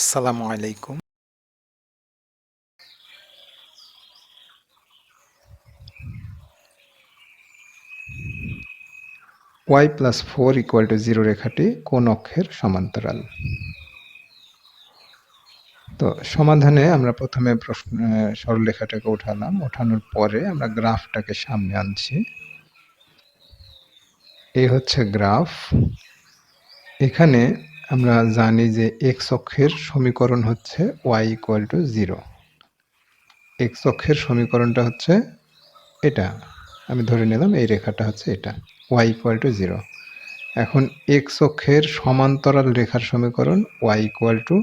আসসালামু আলাইকুম। Y plus four equal to zero রেখাটি কোন অক্ষের সমান্তরাল? তো সমাধানে আমরা প্রথমে প্রশ্ন সরলরেখাটাকে উঠালাম। ওঠানোর পরে আমরা গ্রাফটাকে সামনে আনছি। এই হচ্ছে গ্রাফ। এখানে আমরা জানি যে এক্স অক্ষের সমীকরণ হচ্ছে Y equal to zero X অক্ষের সমীকরণটা হচ্ছে এটা। আমি ধরে নিলাম এই রেখাটা হচ্ছে এটা। ওয়াই ইকুয়াল টু জিরো এখন এক্স অক্ষের সমান্তরাল রেখার সমীকরণ Y equal to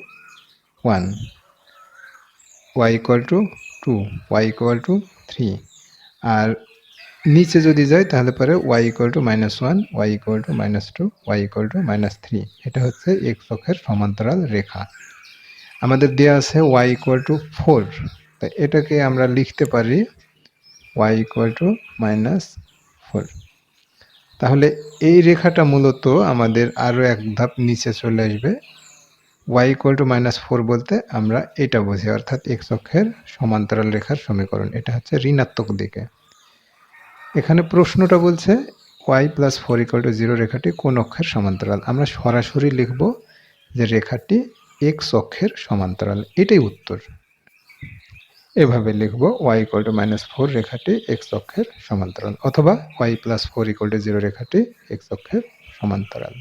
one Y equal to two Y equal to three আর নিচে যদি যাই তাহলে পরে Y equal to minus one Y equal to minus two Y equal to minus three এটা হচ্ছে এক্স অক্ষের সমান্তরাল রেখা। আমাদের দেওয়া আছে ওয়াই ইকুয়াল টু ফোর তা এটাকে আমরা লিখতে পারি Y equal to minus four তাহলে এই রেখাটা মূলত আমাদের আরও এক ধাপ নিচে চলে আসবে। Y equal to minus four বলতে আমরা এটা বুঝি, অর্থাৎ এক্স অক্ষের সমান্তরাল রেখার সমীকরণ। এটা হচ্ছে ঋণাত্মক দিকে। এখানে প্রশ্নটা বলছে Y plus four equal to zero রেখাটি কোন অক্ষের সমান্তরাল? আমরা সরাসরি লিখব যে রেখাটি এক্স অক্ষের সমান্তরাল। এটাই উত্তর। এভাবে লিখব Y equal to minus four রেখাটি এক্স অক্ষের সমান্তরাল, অথবা Y plus four equal to zero রেখাটি এক্স অক্ষের সমান্তরাল।